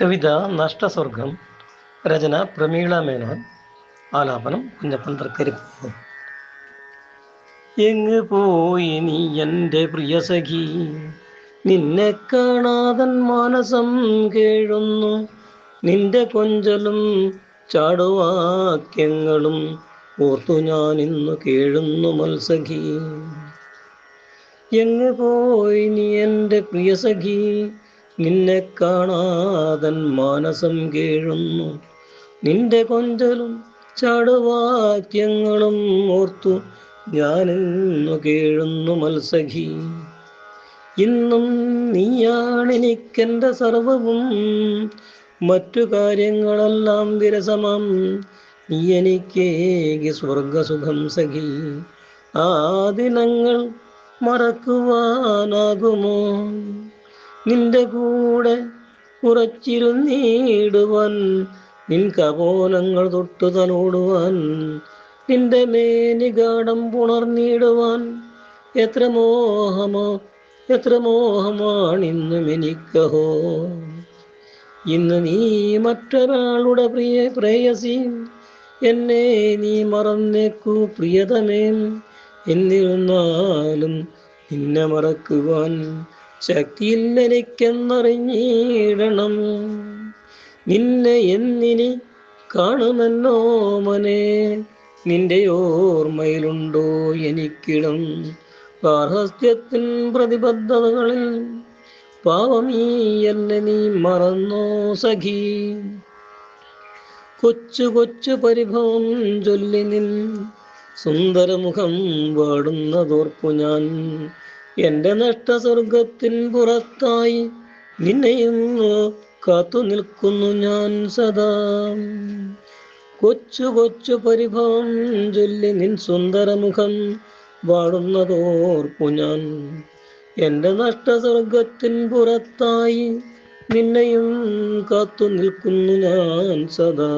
കവിത നഷ്ടസ്വർഗം രചന പ്രമീള മേനോൻ. ആലാപനം കുഞ്ഞപ്പൻ തൃക്കരിപ്പൂർ എങ്ങ് പോയി നീ എന്റെ പ്രിയ സഖി? നിന്നെ കാണാതൻ മാനസം കേഴുന്നു. നിന്റെ കൊഞ്ചലും ചാടുവാക്യങ്ങളും ഓർത്തു ഞാൻ ഇന്ന് കേഴുന്നു മത്സഖി. എങ്ങ് പോയി നീ എന്റെ പ്രിയ സഖി? നിന്നെ കാണാതൻ മാനസം കേഴുന്നു. നിന്റെ കൊഞ്ചലും ചാടുവാക്യങ്ങളും ഓർത്തു ഞാനിന്നു കേഴുന്നു മത്സഖി. ഇന്നും നീയാണെനിക്കെന്റെ സർവവും. മറ്റു കാര്യങ്ങളെല്ലാം വിരസമം. നീ എനിക്കേകി സ്വർഗസുഖം സഖി. ആ ദിനങ്ങൾ മറക്കുവാനാകുമോ? നിന്റെ കൂടെ ഉറച്ചിരുന്നീടുവാൻ നിൻ കപോലങ്ങൾ തൊട്ടു തലോടുവാൻ നിന്റെ മേനികാടം പുണർന്നിടുവാൻ. എത്ര മോഹമോ എത്ര മോഹമാണിന്നും എനിക്കഹോ ഇന്ന് നീ മറ്റൊരാളുടെ പ്രിയ പ്രേയസി എന്നെ നീ മറന്നേക്കൂ പ്രിയതമേ. എന്നിരുന്നാലും നിന്നെ മറക്കുവാൻ ശക്തിയില്ലെനിക്കെന്നറിഞ്ഞിടണം നിന്നെ എന്നിനി കാണുമെന്നോ മനെ. നിന്റെ ഓർമ്മയിലുണ്ടോ എനിക്കിടം? ഗാർഹസ്ഥ്യത്തിൻ പ്രതിബദ്ധതകളിൽ പാവമീ എന്ന നീ മറന്നോ സഖി? കൊച്ചു കൊച്ചു പരിഭവം ചൊല്ലി നിൻ സുന്ദരമുഖം വാടുന്നതോർപ്പു ഞാൻ എന്റെ നഷ്ടസ്വർഗത്തിൻ പുറത്തായി നിന്നെയും കാത്തു നിൽക്കുന്നു ഞാൻ സദാ. കൊച്ചു കൊച്ചു പരിഭവം ചൊല്ലി നിൻ സുന്ദരമുഖം വാടുന്നതോർപ്പു ഞാൻ. എന്റെ നഷ്ടസ്വർഗത്തിൻ പുറത്തായി നിന്നെയും കാത്തു നിൽക്കുന്നു ഞാൻ സദാ.